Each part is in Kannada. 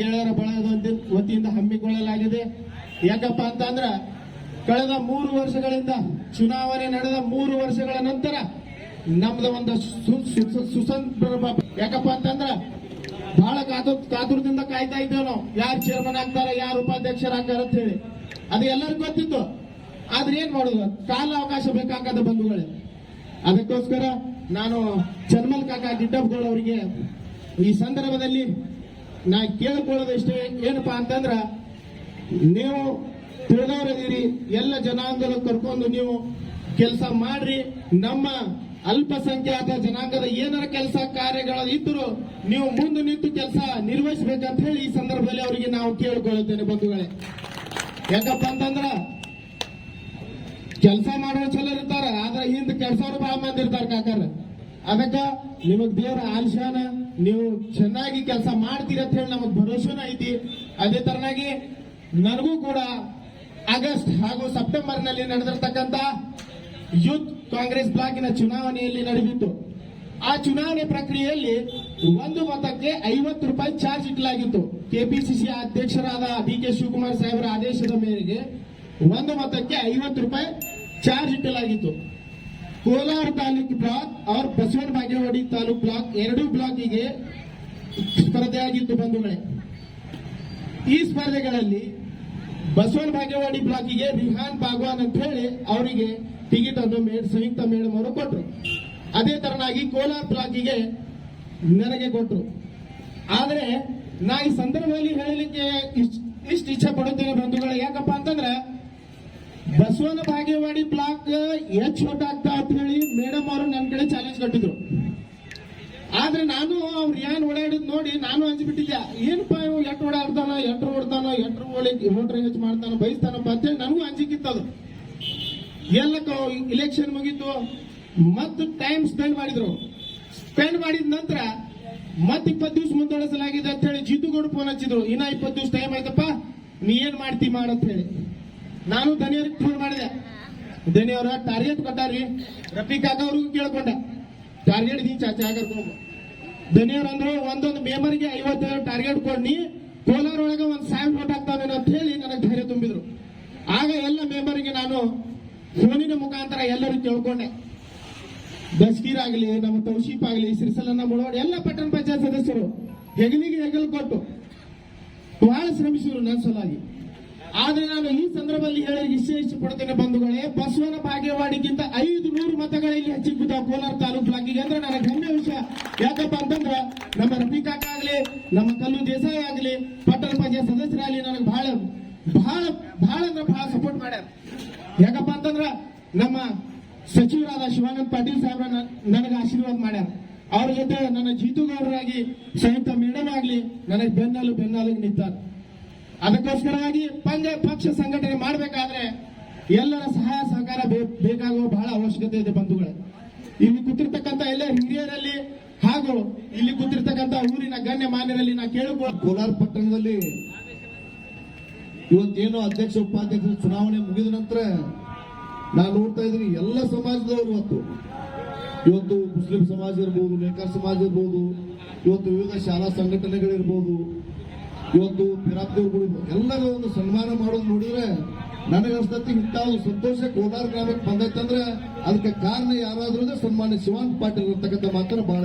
ಗೆಳೆಯರ ಬಳಗದ ವತಿಯಿಂದ ಹಮ್ಮಿಕೊಳ್ಳಲಾಗಿದೆ. ಯಾಕಪ್ಪ ಅಂತಂದ್ರ, ಕಳೆದ ಮೂರು ವರ್ಷಗಳಿಂದ ಚುನಾವಣೆ ನಡೆದ ಮೂರು ವರ್ಷಗಳ ನಂತರ ನಮ್ದು ಒಂದು ಸುಸಂದರ್ಭ. ಯಾಕಪ್ಪ ಅಂತಂದ್ರ, ಬಹಳ ಕಾತು ಕಾತುರದಿಂದ ಕಾಯ್ತಾ ಇದ್ದೇವೆ ನಾವು. ಯಾರು ಚೇರ್ಮನ್ ಆಗ್ತಾರೆ, ಯಾರು ಉಪಾಧ್ಯಕ್ಷರಾಗ್ತಾರ ಅಂತ ಹೇಳಿ. ಅದು ಎಲ್ಲರಿಗೂ ಗೊತ್ತಿತ್ತು. ಆದ್ರೆ ಏನ್ ಮಾಡುದು? ಕಾಲ ಅವಕಾಶ ಬೇಕಾಗದ ಬಂಧುಗಳೇ. ಅದಕ್ಕೋಸ್ಕರ ನಾನು ಚನ್ಮಲ್ ಕಾಕಾ ಗಿಡ್ಡಬ್ಗಳವರಿಗೆ ಈ ಸಂದರ್ಭದಲ್ಲಿ ನಾ ಕೇಳ್ಕೊಳ್ಳೋದು ಇಷ್ಟೇ ಏನಪ್ಪಾ ಅಂತಂದ್ರ ನೀವು ತಿಳಿದವರದಿರಿ ಎಲ್ಲ ಜನಾಂಗದ ಕರ್ಕೊಂಡು ನೀವು ಕೆಲಸ ಮಾಡ್ರಿ. ನಮ್ಮ ಅಲ್ಪಸಂಖ್ಯಾತ ಜನಾಂಗದ ಏನಾರ ಕೆಲಸ ಕಾರ್ಯಗಳ ಇದ್ರು ನೀವು ಮುಂದೆ ನಿಂತು ಕೆಲಸ ನಿರ್ವಹಿಸಬೇಕಂತ ಹೇಳಿ ಈ ಸಂದರ್ಭದಲ್ಲಿ ಅವರಿಗೆ ನಾವು ಕೇಳಿಕೊಳ್ಳುತ್ತೇನೆ ಬಂಧುಗಳೇ. ಯಾಕಪ್ಪ ಅಂತಂದ್ರ ಕೆಲಸ ಮಾಡೋರು ಚಲೋ ಇರ್ತಾರ, ಆದ್ರೆ ಹಿಂದ್ ಕೆಲಸ ಬಹಳ ಮಂದಿ ಇರ್ತಾರ ಕಾಕಾರ. ಅದಕ್ಕ ನಿಮಗ್ ದೇವರ ಆಲ್ಶಾನ, ನೀವು ಚೆನ್ನಾಗಿ ಕೆಲಸ ಮಾಡ್ತೀರ ಅಂತ ಹೇಳಿ ನಮಗ್ ಭರೋಸೆನ ಐತಿ. ಅದೇ ತರನಾಗಿ ನನಗೂ ಕೂಡ ಆಗಸ್ಟ್ ಹಾಗೂ ಸೆಪ್ಟೆಂಬರ್ನಲ್ಲಿ ನಡೆದಿರ್ತಕ್ಕಂತ ಯೂತ್ ಕಾಂಗ್ರೆಸ್ ಬ್ಲಾಕಿನ ಚುನಾವಣೆಯಲ್ಲಿ ನಡೆದಿತ್ತು. ಆ ಚುನಾವಣೆ ಪ್ರಕ್ರಿಯೆಯಲ್ಲಿ ಒಂದು ಮತಕ್ಕೆ ಐವತ್ತು ರೂಪಾಯಿ ಚಾರ್ಜ್ ಇಡಲಾಗಿತ್ತು. ಕೆಪಿಸಿಸಿ ಅಧ್ಯಕ್ಷರಾದ ಡಿ ಕೆ ಶಿವಕುಮಾರ್ ಸಾಹೇಬರ ಆದೇಶದ ಮೇರೆಗೆ ಒಂದು ಮತಕ್ಕೆ ಐವತ್ತು ರೂಪಾಯಿ ಚಾರ್ಜ್ ಇಡಲಾಗಿತ್ತು. ಕೋಲಾರ ತಾಲೂಕು ಬ್ಲಾಕ್ ಅವ್ರ ಬಸವನ ಬಾಗೇವಾಡಿ ತಾಲೂಕು ಬ್ಲಾಕ್ ಎರಡೂ ಬ್ಲಾಕಿಗೆ ಸ್ಪರ್ಧೆಯಾಗಿತ್ತು ಬಂಧುಗಳೇ. ಈ ಸ್ಪರ್ಧೆಗಳಲ್ಲಿ ಬಸವನ ಬಾಗೇವಾಡಿ ಬ್ಲಾಕಿಗೆ ರಿಹಾನ್ ಭಾಗವಾನ್ ಅಂತ ಹೇಳಿ ಅವರಿಗೆ ಟಿಕೆಟ್ ಅನ್ನು ಸಂಯುಕ್ತ ಮೇಡಮ್ ಅವರು ಕೊಟ್ಟರು ಅದೇ ತರನಾಗಿ ಕೋಲಾರ ಬ್ಲಾಕಿಗೆ ನನಗೆ ಕೊಟ್ಟರು ಆದರೆ ನಾ ಈ ಸಂದರ್ಭದಲ್ಲಿ ಹೇಳಲಿಕ್ಕೆ ಇಷ್ಟ ಇಷ್ಟು ಇಚ್ಛೆ ಪಡುತ್ತೇನೆ ಬಂಧುಗಳೇ. ಯಾಕಪ್ಪ ಅಂತಂದ್ರೆ Basavana Bagewadi block H vote ಆಗ್ತಾ ಅಂತ ಹೇಳಿ ಮೇಡಮ್ ಅವರು ನನ್ನ ಕಡೆ ಚಾಲೆಂಜ್ ಕಟ್ಟಿದ್ರು. ಆದ್ರೆ ನಾನು ಅವ್ರು ಏನ್ ಓಡಾಡಿದ್ ನೋಡಿ ನಾನು ಅಂಜ್ಬಿಟ್ಟಿದ್ದೆ, ಏನಪ್ಪ ಇವ್ ಎಟ್ ಓಡಾಡ್ತಾನ, ಎಟ್ರು ಓಡ್ತಾನ, ಎಟ್ರು ಓಡಿ ವೋಟ್ರ್ ಹೆಚ್ಚು ಮಾಡ್ತಾನ ಬಯಸ್ತಾನಪ್ಪ ಅಂತೇಳಿ ನನಗೂ ಅಂಜಿಕಿತ್ತದು ಎಲ್ಲ ಇಲೆಕ್ಷನ್ ಮುಗೀತು, ಮತ್ತು ಟೈಮ್ ಸ್ಪೆಂಡ್ ಮಾಡಿದ್ರು. ಸ್ಪೆಂಡ್ ಮಾಡಿದ ನಂತರ ಮತ್ತೆ ಇಪ್ಪತ್ತು ದಿವಸ ಮುಂದೊಳಸಲಾಗಿದೆ ಅಂತ ಹೇಳಿ ಜಿದ್ದುಗೌಡ ಫೋನ್ ಹಚ್ಚಿದ್ರು, ಇನ್ನ ಇಪ್ಪತ್ತು ದಿವಸ ಟೈಮ್ ಆಯ್ತಪ್ಪ, ನೀ ಏನ್ ಮಾಡ್ತಿ ಮಾಡಂತ ಹೇಳಿ. ನಾನು ಧನಿಯವ್ರಿಗೆ ಫೋನ್ ಮಾಡಿದೆ. ದನಿಯವ್ರ ಟಾರ್ಗೆಟ್ ಕೊಟ್ಟಾರಿ ರಫಿ ಕಾಕ ಅವ್ರಿಗೂ ಕೇಳ್ಕೊಂಡೆ. ಟಾರ್ಗೆಟ್ ನೀ ಚಾಚಾ ದನಿಯವ್ರು ಅಂದ್ರು ಒಂದೊಂದು ಮೇಮರ್ಗೆ ಐವತ್ತೇಳು ಟಾರ್ಗೆಟ್ ಕೊಡ್ನಿ. ಕೋಲಾರ ಒಳಗೆ ಒಂದ್ ಸಾವಿರ ಓಟ್ ಆಗ್ತಾವೇನೋ ಅಂತ ಹೇಳಿ ನನಗೆ ಧೈರ್ಯ ತುಂಬಿದ್ರು. ಆಗ ಎಲ್ಲ ಮೇಮರ್ಗೆ ನಾನು ಫೋನಿನ ಮುಖಾಂತರ ಎಲ್ಲರೂ ಕೇಳ್ಕೊಂಡೆ. ಬಸ್ಕೀರ್ ಆಗಲಿ, ನಮ್ಮ ತೌಶೀಪ್ ಆಗಲಿ ಸಿರಿಸಲನ್ನ ಮುಳವಾಡಿ, ಎಲ್ಲ ಪಟ್ಟಣ ಪಂಚಾಯತ್ ಸದಸ್ಯರು ಹೆಗಲಿಗೆ ಹೆಗಲು ಕೊಟ್ಟು. ಬಹಳ ಶ್ರಮಿಸಿದ್ರು ನನ್ನ ಸಲುವಾಗಿ. ಆದ್ರೆ ನಾನು ಈ ಸಂದರ್ಭದಲ್ಲಿ ಹೇಳಿ ಇಷ್ಟಪಡ್ತೇನೆ ಬಂಧುಗಳೇ, ಬಸವನ ಬಾಗೇವಾಡಿಗಿಂತ ಐದು ನೂರು ಮತಗಳಲ್ಲಿ ಹೆಚ್ಚಿಗೆ ಬಿದ್ದ ಕೋಲಾರ ತಾಲೂಕು ಬ್ಲಾಕಿಗೆ ಅಂದ್ರೆ ನನ್ನ ವಿಷಯ. ಯಾಕಪ್ಪ ಅಂತಂದ್ರ ನಮ್ಮ ರಫೀಕಾಕ ಆಗ್ಲಿ, ನಮ್ಮ ಕಲ್ಲು ದೇಸಾಯಿ ಆಗ್ಲಿ, ಪಟ್ಟಣ ಪಂಚಾಯತ್ ಸದಸ್ಯರಾಗ್ಲಿ ನನಗೆ ಬಹಳ ಬಹಳ ಬಹಳ ಅಂದ್ರೆ ಬಹಳ ಸಪೋರ್ಟ್ ಮಾಡ್ಯಾರ. ಯಾಕಪ್ಪ ಅಂತಂದ್ರ ನಮ್ಮ ಸಚಿವರಾದ ಶಿವಾನಂದ ಪಾಟೀಲ್ ಸಾಹೇಬ್ರ ನನಗೆ ಆಶೀರ್ವಾದ ಮಾಡ್ಯಾರ. ಅವ್ರ ಜೊತೆ ನನ್ನ ಜೀತುಗೌಡರಾಗಿ, ಸಂಯುಕ್ತ ಮೇಡಮ್ ಆಗ್ಲಿ, ನನಗೆ ಬೆನ್ನಲು ಬೆನ್ನಲಿಗೆ ನಿಂತಾರ. ಅದಕ್ಕೋಸ್ಕರವಾಗಿ ಪಂಗ ಪಕ್ಷ ಸಂಘಟನೆ ಮಾಡಬೇಕಾದ್ರೆ ಎಲ್ಲರ ಸಹಾಯ ಸಹಕಾರ ಬೇಕಾಗುವ ಬಹಳ ಅವಶ್ಯಕತೆ ಇದೆ ಬಂಧುಗಳೇ. ಇಲ್ಲಿ ಕೂತಿರ್ತಕ್ಕಂಥ ಎಲ್ಲ ಹಿರಿಯರಲ್ಲಿ ಹಾಗೂ ಇಲ್ಲಿ ಕೂತಿರ್ತಕ್ಕಂಥ ಊರಿನ ಗಣ್ಯ ಮಾನ್ಯರಲ್ಲಿ ನಾ ಕೇಳಿಕೊಳ್ಳ ಕೋಲಾರ ಪಟ್ಟಣದಲ್ಲಿ ಇವತ್ತೇನು ಅಧ್ಯಕ್ಷ, ಉಪಾಧ್ಯಕ್ಷ ಚುನಾವಣೆ ಮುಗಿದ ನಂತರ ನಾನು ನೋಡ್ತಾ ಇದ್ದೀನಿ, ಎಲ್ಲ ಸಮಾಜದವರು ಇವತ್ತು. ಇವತ್ತು ಮುಸ್ಲಿಂ ಸಮಾಜ ಇರ್ಬೋದು, ನೇಕಾರ ಸಮಾಜ ಇರ್ಬೋದು, ಇವತ್ತು ವಿವಿಧ ಶಾಲಾ ಸಂಘಟನೆಗಳಿರ್ಬೋದು ಇವತ್ತು ಪಿರಾಪ್ತಿಗಳು ಎಲ್ಲರೂ ಒಂದು ಸನ್ಮಾನ ಮಾಡೋದು ನೋಡಿದ್ರೆ ನನಗೆ ಅನ್ಸ್ತತಿ ಇಂಥ ಒಂದು ಸಂತೋಷ ಕೋಲಾರ ಗ್ರಾಮಕ್ಕೆ ಬಂದೈತಂದ್ರೆ ಅದಕ್ಕೆ ಕಾರಣ ಯಾರಾದ್ರೂ ಅಂದ್ರೆ ಸನ್ಮಾನ್ಯ ಶಿವಾನ್ ಪಾಟೀಲ್ ಇರ್ತಕ್ಕಂಥ ಮಾತ್ರ ಬಹಳ.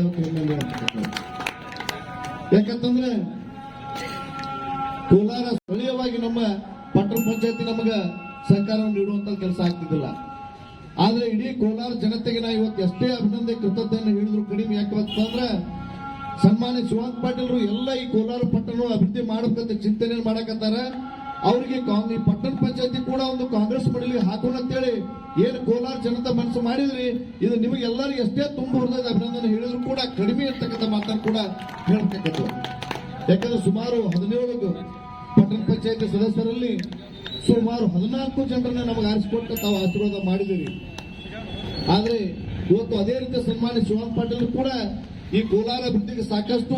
ಯಾಕಂತಂದ್ರೆ ಕೋಲಾರ ಸ್ಥಳೀಯವಾಗಿ ನಮ್ಮ ಪಟ್ಟಣ ಪಂಚಾಯತಿ ನಮಗ ಸಹಕಾರವನ್ನು ನೀಡುವಂತ ಕೆಲಸ ಆಗ್ತಿದ್ದಿಲ್ಲ ಆದ್ರೆ ಇಡೀ ಕೋಲಾರ ಜನತೆಗೆ ನಾ ಇವತ್ತು ಎಷ್ಟೇ ಅಭಿನಂದನೆ, ಕೃತಜ್ಞತೆಯನ್ನು ಹೇಳಿದ್ರು ಕಡಿಮೆ ಯಾಕಂತಂದ್ರೆ ಸನ್ಮಾನ್ಯ ಶಿವಾಂತ್ ಪಾಟೀಲ್ರು ಎಲ್ಲ ಈ ಕೋಲಾರ ಪಟ್ಟಣ ಅಭಿವೃದ್ಧಿ ಮಾಡಬೇಕಂತ ಚಿಂತನೆ ಮಾಡಕತ್ತಾರ. ಅವರಿಗೆ ಕಾಂಗ್ರೆಸ್ ಪಟ್ಟಣ ಪಂಚಾಯತಿ ಕೂಡ ಒಂದು ಕಾಂಗ್ರೆಸ್ ಮಡಲಿ ಹಾಕೋಣ ಅಂತೇಳಿ ಏನು ಕೋಲಾರ ಜನತಾ ಮನಸ್ಸು ಮಾಡಿದ್ರಿ? ಇದು ನಿಮಗೆ ಎಲ್ಲರಿಗೂ ಎಷ್ಟೇ ತುಂಬ ಹೊಡೆದ ಅಭಿನಂದನೆ ಹೇಳಿದ್ರು ಕೂಡ ಕಡಿಮೆ ಇರ್ತಕ್ಕಂಥ ಮಾತನ್ನು ಕೂಡ ಹೇಳ್ತಕ್ಕಂಥದ್ದು ಯಾಕಂದ್ರೆ ಸುಮಾರು ಹದಿನೇಳು ಪಟ್ಟಣ ಪಂಚಾಯತಿ ಸದಸ್ಯರಲ್ಲಿ ಸುಮಾರು ಹದಿನಾಲ್ಕು ಜನರನ್ನ ನಮಗೆ ಆರಿಸಿಕೊಟ್ಟು ತಾವು ಆಶೀರ್ವಾದ ಮಾಡಿದಿರಿ ಆದ್ರೆ ಇವತ್ತು ಅದೇ ರೀತಿ ಸನ್ಮಾನಿ ಶಿವಾನ್ ಪಾಟೀಲ್ ಕೂಡ ಈ ಕೋಲಾರ ಅಭಿವೃದ್ಧಿಗೆ ಸಾಕಷ್ಟು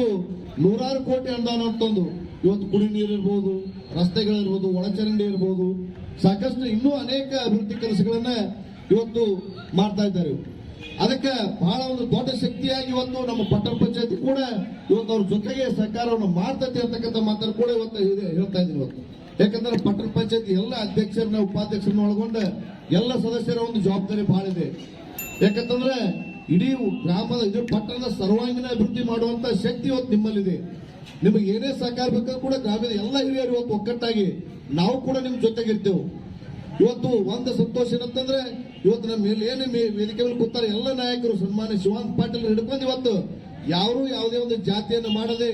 ನೂರಾರು ಕೋಟಿ ಅನುದಾನ ಅಂತಂದು ಇವತ್ತು ಕುಡಿ ನೀರು ಇರ್ಬೋದು, ರಸ್ತೆಗಳಿರ್ಬೋದು, ಒಳಚರಂಡಿ ಇರ್ಬೋದು. ಸಾಕಷ್ಟು ಇನ್ನೂ ಅನೇಕ ಅಭಿವೃದ್ಧಿ ಕೆಲಸಗಳನ್ನ ಇವತ್ತು ಮಾಡ್ತಾ ಇದ್ದಾರೆ. ಅದಕ್ಕೆ ಬಹಳ ಒಂದು ದೊಡ್ಡ ಶಕ್ತಿಯಾಗಿ ಇವತ್ತು ನಮ್ಮ ಪಟ್ಟಣ ಪಂಚಾಯತಿ ಕೂಡ ಇವತ್ತು ಅವ್ರ ಜೊತೆಗೆ ಸರ್ಕಾರವನ್ನು ಮಾಡ್ತೈತೆ ಅಂತಕ್ಕಂಥ ಮಾತನ್ನು ಕೂಡ ಇವತ್ತು ಹೇಳ್ತಾ ಇದ್ದೀನಿ ಇವತ್ತು. ಯಾಕಂದ್ರೆ ಪಟ್ಟಣ ಪಂಚಾಯತಿ ಎಲ್ಲ ಅಧ್ಯಕ್ಷರನ್ನ, ಉಪಾಧ್ಯಕ್ಷರನ್ನ ಒಳಗೊಂಡ ಎಲ್ಲ ಸದಸ್ಯರ ಒಂದು ಜವಾಬ್ದಾರಿ ಬಹಳ ಇದೆ. ಯಾಕಂತಂದ್ರೆ ಇಡೀ ಗ್ರಾಮದ ಇದು ಪಟ್ಟಣದ ಸರ್ವಾಂಗೀಣ ಅಭಿವೃದ್ಧಿ ಮಾಡುವಂತ ಶಕ್ತಿ ಇವತ್ತು ನಿಮ್ಮಲ್ಲಿದೆ. ನಿಮಗೆ ಏನೇ ಸಹಕಾರ ಬೇಕಾದ್ರೂ ಕೂಡ ಗ್ರಾಮದ ಎಲ್ಲ ಹಿರಿಯರು ಇವತ್ತು ಒಕ್ಕಟ್ಟಾಗಿ ನಾವು ಕೂಡ ನಿಮ್ ಜೊತೆಗಿರ್ತೇವೆ ಇವತ್ತು ಒಂದು ಸಂತೋಷ ಏನಂತಂದ್ರೆ, ಇವತ್ತು ನಮ್ಮ ಏನು ವೇದಿಕೆ ಮೇಲೆ ಕೂತಾರೆ ಎಲ್ಲ ನಾಯಕರು, ಸನ್ಮಾನ್ಯ ಶಿವಾನಂದ ಪಾಟೀಲ್ ಹಿಡ್ಕೊಂಡು ಇವತ್ತು ಯಾರು ಯಾವುದೇ ಒಂದು ಜಾತಿಯನ್ನು ಮಾಡದೆ,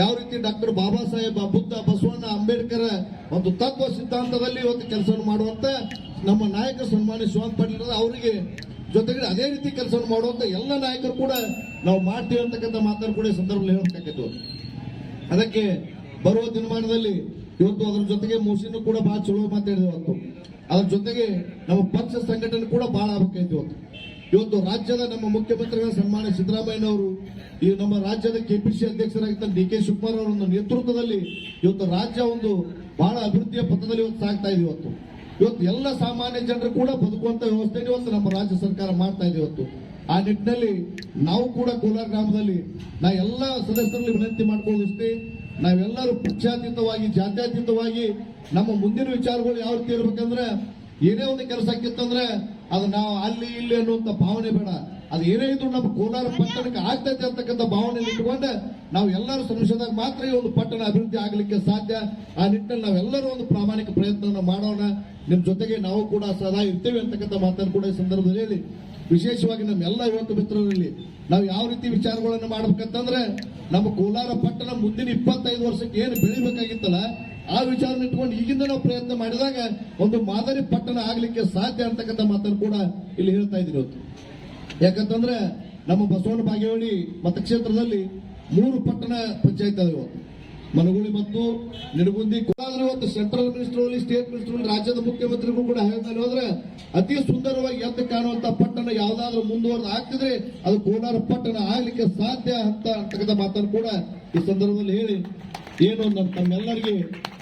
ಯಾವ ರೀತಿ ಡಾಕ್ಟರ್ ಬಾಬಾ ಸಾಹೇಬ್, ಬುದ್ಧ, ಬಸವಣ್ಣ, ಅಂಬೇಡ್ಕರ್ ಒಂದು ತತ್ವ ಸಿದ್ಧಾಂತದಲ್ಲಿ ಇವತ್ತು ಕೆಲಸವನ್ನು ಮಾಡುವಂತ ನಮ್ಮ ನಾಯಕ ಸನ್ಮಾನ್ಯ ಶಿವಾನಂದ ಪಾಟೀಲ್ ಅವರಿಗೆ ಜೊತೆಗೆ ಅದೇ ರೀತಿ ಕೆಲಸವನ್ನು ಮಾಡುವಂತ ಎಲ್ಲ ನಾಯಕರು ಕೂಡ ನಾವು ಮಾಡ್ತೀವಿ ಅಂತಕ್ಕಂಥ ಮಾತನ್ನು ಕೂಡ ಸಂದರ್ಭದಲ್ಲಿ ಹೇಳಬೇಕಾಗಿತ್ತು ಅದಕ್ಕೆ ಬರುವ ದಿನಮಾನದಲ್ಲಿ ಇವತ್ತು ಅದರ ಜೊತೆಗೆ ಮೋಸಿನೂ ಕೂಡ ಬಹಳ ಚಲೋ ಮಾತಾಡಿದೆ ಇವತ್ತು. ಅದ್ರ ಜೊತೆಗೆ ನಮ್ಮ ಪಕ್ಷ ಸಂಘಟನೆ ಕೂಡ ಬಹಳ ಆಗಬೇಕಾಯ್ತು ಇವತ್ತು. ಇವತ್ತು ರಾಜ್ಯದ ನಮ್ಮ ಮುಖ್ಯಮಂತ್ರಿಗಳ ಸನ್ಮಾನ್ಯ ಸಿದ್ದರಾಮಯ್ಯನವರು, ಈ ನಮ್ಮ ರಾಜ್ಯದ ಕೆಪಿಸಿ ಅಧ್ಯಕ್ಷರಾಗಿದ್ದ ಡಿ ಕೆ ಶಿವಕುಮಾರ್ ಅವರ ನೇತೃತ್ವದಲ್ಲಿ ಇವತ್ತು ರಾಜ್ಯ ಒಂದು ಬಹಳ ಅಭಿವೃದ್ಧಿಯ ಪಥದಲ್ಲಿ ಇವತ್ತು ಸಾಗ್ತಾ ಇದೆ ಇವತ್ತು. ಇವತ್ತು ಎಲ್ಲ ಸಾಮಾನ್ಯ ಜನರು ಕೂಡ ಬದುಕುವಂತ ವ್ಯವಸ್ಥೆ ಇವತ್ತು ನಮ್ಮ ರಾಜ್ಯ ಸರ್ಕಾರ ಮಾಡ್ತಾ ಇದೆ ಇವತ್ತು. ಆ ನಿಟ್ಟಿನಲ್ಲಿ ನಾವು ಕೂಡ ಕೋಲಾರ ಗ್ರಾಮದಲ್ಲಿ ನಾ ಎಲ್ಲ ಸದಸ್ಯರಲ್ಲಿ ವಿನಂತಿ ಮಾಡ್ಕೊಳ್ಳೋದಿಷ್ಟೇ ನಾವೆಲ್ಲರೂ ಪಕ್ಷಾತೀತವಾಗಿ, ಜಾತ್ಯಾತೀತವಾಗಿ ನಮ್ಮ ಮುಂದಿನ ವಿಚಾರಗಳು ಯಾವ ರೀತಿ ಇರ್ಬೇಕಂದ್ರೆ, ಏನೇ ಒಂದು ಕೆಲಸ ಆಗಿತ್ತಂದ್ರೆ ಅದು ನಾವು ಅಲ್ಲಿ, ಇಲ್ಲಿ ಅನ್ನುವಂತ ಭಾವನೆ ಬೇಡ. ಅದು ಏನೇ ಇದ್ರು ನಮ್ಮ ಕೋಲಾರ ಪಟ್ಟಣಕ್ಕೆ ಆಗ್ತೈತೆ ಅಂತಕ್ಕಂಥ ಭಾವನೆ ಇಟ್ಕೊಂಡು ನಾವು ಎಲ್ಲರೂ ಶ್ರಮಿಸಿದಾಗ ಮಾತ್ರ ಈ ಒಂದು ಪಟ್ಟಣ ಅಭಿವೃದ್ಧಿ ಆಗಲಿಕ್ಕೆ ಸಾಧ್ಯ. ಆ ನಿಟ್ಟಿನಲ್ಲಿ ನಾವೆಲ್ಲರೂ ಒಂದು ಪ್ರಾಮಾಣಿಕ ಪ್ರಯತ್ನವನ್ನು ಮಾಡೋಣ. ನಿಮ್ಮ ಜೊತೆಗೆ ನಾವು ಕೂಡ ಸದಾ ಇರ್ತೇವೆ ಅಂತಕ್ಕಂಥ ಮಾತನ್ನು ಕೂಡ ಈ ಸಂದರ್ಭದಲ್ಲಿ ಹೇಳಿ. ವಿಶೇಷವಾಗಿ ನಮ್ಮ ಎಲ್ಲ ಯುವಕ ಮಿತ್ರರಲ್ಲಿ ನಾವು ಯಾವ ರೀತಿ ವಿಚಾರಗಳನ್ನು ಮಾಡ್ಬೇಕಂತಂದ್ರೆ ನಮ್ಮ ಕೋಲಾರ ಪಟ್ಟಣ ಮುಂದಿನ ಇಪ್ಪತ್ತೈದು ವರ್ಷಕ್ಕೆ ಏನು ಬೆಳಿಬೇಕಾಗಿತ್ತಲ್ಲ, ಆ ವಿಚಾರ ಇಟ್ಕೊಂಡು ಈಗಿಂದ ನಾವು ಪ್ರಯತ್ನ ಮಾಡಿದಾಗ ಒಂದು ಮಾದರಿ ಪಟ್ಟಣ ಆಗ್ಲಿಕ್ಕೆ ಸಾಧ್ಯ ಅಂತಕ್ಕಂಥ ಮಾತನ್ನು ಕೂಡ ಇಲ್ಲಿ ಹೇಳ್ತಾ ಇದ್ದೀನಿ ಇವತ್ತು. ಯಾಕಂತಂದ್ರೆ ನಮ್ಮ ಬಸವನ ಬಾಗೇವಾಡಿ ಮತಕ್ಷೇತ್ರದಲ್ಲಿ ಮೂರು ಪಟ್ಟಣ ಪಂಚಾಯತ್ ಮನಗುಳಿ ಮತ್ತು ನಿಡಗುಂದಿ. ಇವತ್ತು ಸೆಂಟ್ರಲ್ ಮಿನಿಸ್ಟರ್ ಸ್ಟೇಟ್ ಮಿನಿಸ್ಟರ್ ರಾಜ್ಯದ ಮುಖ್ಯಮಂತ್ರಿಗೂ ಕೂಡ ಹೇಳ್ತಾರೆ ಹೋದ್ರೆ ಅತಿ ಸುಂದರವಾಗಿ ಎದ್ದು ಕಾಣುವಂತ ಪಟ್ಟಣ ಯಾವ್ದಾದ್ರು ಮುಂದುವರೆದು ಆಗ್ತಿದ್ರೆ ಅದು ಕೋಲಾರ ಪಟ್ಟಣ ಆಗ್ಲಿಕ್ಕೆ ಸಾಧ್ಯ ಅಂತ ಅಂತಕ್ಕಂಥ ಮಾತನ್ನು ಕೂಡ ಈ ಸಂದರ್ಭದಲ್ಲಿ ಹೇಳಿ. ಏನು ನಮ್ಮ ತಮ್ಮೆಲ್ಲರಿಗೆ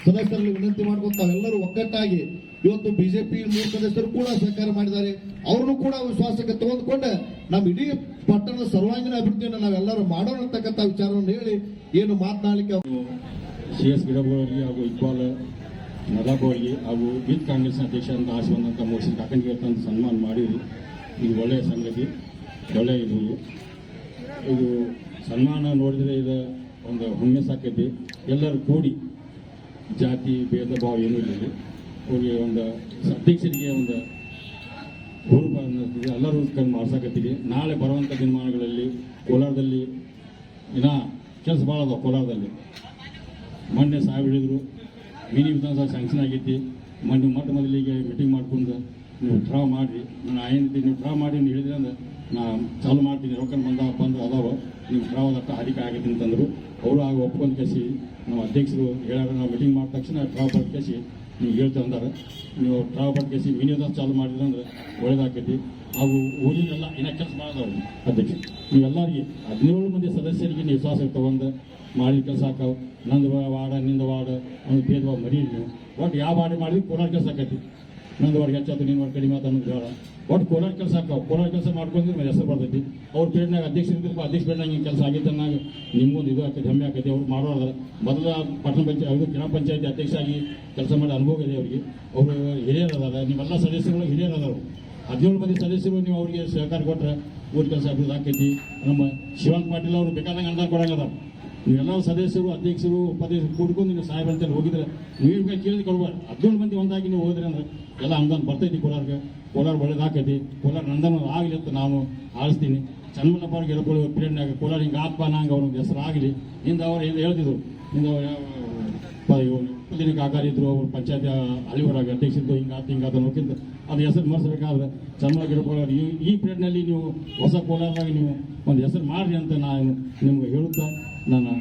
ಸದಸ್ಯರಲ್ಲಿ ವಿನಂತಿ ಮಾಡ್ಕೊಂತ ಎಲ್ಲರೂ ಒಗ್ಗಟ್ಟಾಗಿ ಇವತ್ತು ಬಿಜೆಪಿ ಮೂರು ಸದಸ್ಯರು ಕೂಡ ಸಹಕಾರ ಮಾಡಿದ್ದಾರೆ. ಅವ್ರನ್ನು ಕೂಡ ವಿಶ್ವಾಸಕ್ಕೆ ತೆಗೆದುಕೊಂಡು ನಮ್ಮ ಇಡೀ ಪಟ್ಟಣದ ಸರ್ವಾಂಗೀಣ ಅಭಿವೃದ್ಧಿಯನ್ನು ನಾವೆಲ್ಲರೂ ಮಾಡೋಣ ಅಂತಕ್ಕಂಥ ವಿಚಾರವನ್ನು ಹೇಳಿ ಏನು ಮಾತನಾಡಲಿಕ್ಕೆ ಸಿ ಎಸ್ ಗಿಡಗೋಳರಿಗೆ ಹಾಗೂ ಇಕ್ಬಾಲ್ ನದಾಬೋಳಿ ಹಾಗೂ ಯೂತ್ ಕಾಂಗ್ರೆಸ್ನ ಅಧ್ಯಕ್ಷ ಅಂತ ಆಸೆ ಬಂದಂಥ ಮೋಸಿ ಕಾಕಂಡಿಗೆ ತಂದು ಸನ್ಮಾನ ಮಾಡಿ, ಇದು ಒಳ್ಳೆಯ ಸಂಗತಿ, ಒಳ್ಳೆಯ ಇದು. ಇದು ಸನ್ಮಾನ ನೋಡಿದರೆ ಇದು ಒಂದು ಹುಮ್ಮೆ ಸಾಕೈತಿ ಎಲ್ಲರೂ ಕೂಡಿ ಜಾತಿ, ಭೇದ, ಭಾವ ಏನೂ ಇಲ್ಲ ಅವ್ರಿಗೆ ಒಂದು ಅಧ್ಯಕ್ಷರಿಗೆ ಒಂದು ಹುರುಪ ಎಲ್ಲರೂ ಕಂಡು ಮಾಡ್ಸಕತ್ತೀವಿ ನಾಳೆ ಬರುವಂಥ ದಿನಮಾನಗಳಲ್ಲಿ ಕೋಲಾರದಲ್ಲಿ ಇನ್ನ ಕೆಲಸ ಭಾಳ ಅದಾವ ಕೋಲಾರದಲ್ಲಿ. ಮೊನ್ನೆ ಸಾಹೇಬ್ ಹಿಡಿದ್ರು. ಮಿನಿ ವಿಧಾನಸಭೆ ಸ್ಯಾಂಕ್ಷನ್ ಆಗೈತಿ. ಮೊನ್ನೆ ಮೊಟ್ಟ ಮೊದಲಿಗೆ ಮೀಟಿಂಗ್ ಮಾಡ್ಕೊಂಡು ನೀವು ಡ್ರಾ ಮಾಡಿರಿ. ನಾನು ಏನಂತೀನಿ ನೀವು ಡ್ರಾ ಮಾಡಿ ನೀವು ಹೇಳಿದ್ರೆ ಅಂದ್ರೆ ನಾ ಚಾಲು ಮಾಡ್ತೀನಿ. ರೊಕ್ಕ ಬಂದ ಬಂದು ಅದಾವ. ನೀವು ಡ್ರಾ ಅದಕ್ಕೆ ಅಧಿಕ ಆಗೈತಿ ಅಂತಂದರು. ಅವರು ಆಗ ಒಪ್ಕೊಂಡು ಕೇಸಿ, ನಮ್ಮ ಅಧ್ಯಕ್ಷರು ಹೇಳಾರ ನಾವು ಮೀಟಿಂಗ್ ಮಾಡಿದ ತಕ್ಷಣ ಡ್ರಾ ಕೇಸಿ ನೀವು ಹೇಳ್ತಾ ಅಂದಾರೆ ನೀವು ಟ್ರಾವ್ ಕೇಸಿ ವಿಧಾನ ಚಾಲು ಮಾಡಿದ್ರೆ ಅಂದ್ರೆ ಒಳ್ಳೇದಾಕೈತಿ. ಹಾಗೂ ಊರಿನೆಲ್ಲ ಇನ್ನ ಕೆಲಸ ಮಾಡಿದವ್ರು ಅದಕ್ಕೆ ನೀವೆಲ್ಲರಿಗೆ ಹದಿನೇಳು ಮಂದಿ ಸದಸ್ಯರಿಗೆ ನೀವು ವಿಶ್ವಾಸ ತಗೊಂಡು ಮಾಡಿದ ಕೆಲಸ ಹಾಕವು. ನಂದು ವಾಡ, ನಿಂದ ವಾಡ ಒಂದು ಭೇದ ಮರಿ ನೀವು ಒಟ್ಟು ಯಾವ ವಾಡಿ ಮಾಡಿದ್ರು ಕೋಲಾರ ಕೆಲಸ ಆಕೈತಿ. ನಂದು ವಾರ್ಡ್ ಹೆಚ್ಚಾತು ನೀನು ವಾರ್ಡ್ ಕಡಿಮೆ ಆತ ಅನ್ನೋದು ಬೇಡ ಒಟ್ಟು ಕೋಲಾರ ಕೆಲಸ ಹಾಕಾವು ಕೋಲಾರ ಕೆಲಸ ಮಾಡ್ಕೊಂಡ್ರೆ ಮೇಲೆ ಹೆಸರು ಬರ್ತೈತಿ. ಅವ್ರ ಪೇಡ್ನಾಗ ಅಧ್ಯಕ್ಷ ಇದ್ದಿರ್ಪ ಅಧ್ಯಕ್ಷ ಬೇಡ ಹಿಂಗೆ ಕೆಲಸ ಆಗೈತೆ ಅನ್ನಾಗ ನಿಮ್ಗೊಂದು ಇದು ಆಕೈತಿ ಹೆಮ್ಮೆ ಆಕೈತಿ ಅವ್ರು ಮಾಡೋದ್ರ ಮೊದಲ ಪಟ್ಟಣ ಪಂಚಾಯತ್ ಅದು ಗ್ರಾಮ ಪಂಚಾಯತಿ ಅಧ್ಯಕ್ಷ ಆಗಿ ಕೆಲಸ ಮಾಡಿ ಅನುಭವ ಇದೆ ಅವರಿಗೆ. ಅವರು ಹಿರಿಯರು ನಿಮ್ಮೆಲ್ಲ ನೀವೆಲ್ಲ ಸದಸ್ಯರು ಹಿರಿಯರ ಅದಾರು ಹದಿನೇಳು ಮಂದಿ ಸದಸ್ಯರು ನೀವು ಅವರಿಗೆ ಸಹಕಾರ ಕೊಟ್ಟರೆ ಊರು ಕೆಲಸ ಅಭಿವೃದ್ಧಿ ಆಕೈತಿ ನಮ್ಮ ಶಿವನ್ ಪಾಟೀಲ್ ಅವರು ಬೇಕಾದಂಗೆ ಅನುದಾನ ಕೊಡಂಗದ ನೀವೆಲ್ಲ ಸದಸ್ಯರು, ಅಧ್ಯಕ್ಷರು, ಉಪಾಧ್ಯಕ್ಷರು ಕೂಡ್ಕೊಂಡು ನೀವು ಸಾಹೇಬ್ ಅಂತೇಳಿ ಹೋಗಿದ್ರೆ ನೀವು ಕೇಳಿದ ಕೊಡ್ಬಾರ್ದು ಹದಿನೇಳು ಮಂದಿ ಒಂದಾಗಿ ನೀವು ಹೋದ್ರೆ ಅಂದ್ರೆ ಎಲ್ಲ ಅನುದಾನ ಬರ್ತೈತಿ ಕೋಲಾರ್ಗೆ. ಕೋಲಾರ ಒಳ್ಳೇದಾಕೈತಿ ಕೋಲಾರ ನಂದನ ಆಗಲಿ ಅಂತ ನಾನು ಆಳಿಸ್ತೀನಿ ಚನ್ನಮಲ್ಲಪ್ಪ ಅವ್ರಿಗೆ ಹೇಳ್ಕೊಳ್ಳಿ ಕೋಲಾರ ಹಿಂಗೆ ಆತ್ಮ ನಂಗೆ ಅವ್ರಿಗೆ ಹೆಸರು ಆಗಲಿ. ಹಿಂದೆ ಅವ್ರು ಏನು ಹೇಳ್ತಿದ್ರು. ಹಿಂದೆ ಉಪದಿನಕ್ಕೆ ಆಕಾರ ಇದ್ರು, ಅವ್ರು ಪಂಚಾಯತ್ ಹಳಿವರಾಗ ಅಧ್ಯಕ್ಷರು ಹಿಂಗಾತ ಹಿಂಗಾತ ನೋಡ್ಕಿಂತ ಅದು ಹೆಸರು ಮರೆಸಬೇಕಾದ್ರೆ ಚನ್ನಮಲ್ಲ ಗಿಡಕೊಳ್ಳೋರು ಈ ಈ ಪೀರಿಯಡ್ನಲ್ಲಿ ನೀವು ಹೊಸ ಕೋಲಾರದಾಗ ನೀವು ಒಂದು ಹೆಸರು ಮಾಡಿರಿ ಅಂತ ನಾನು ನಿಮ್ಗೆ ಹೇಳುತ್ತಾ ನಾನು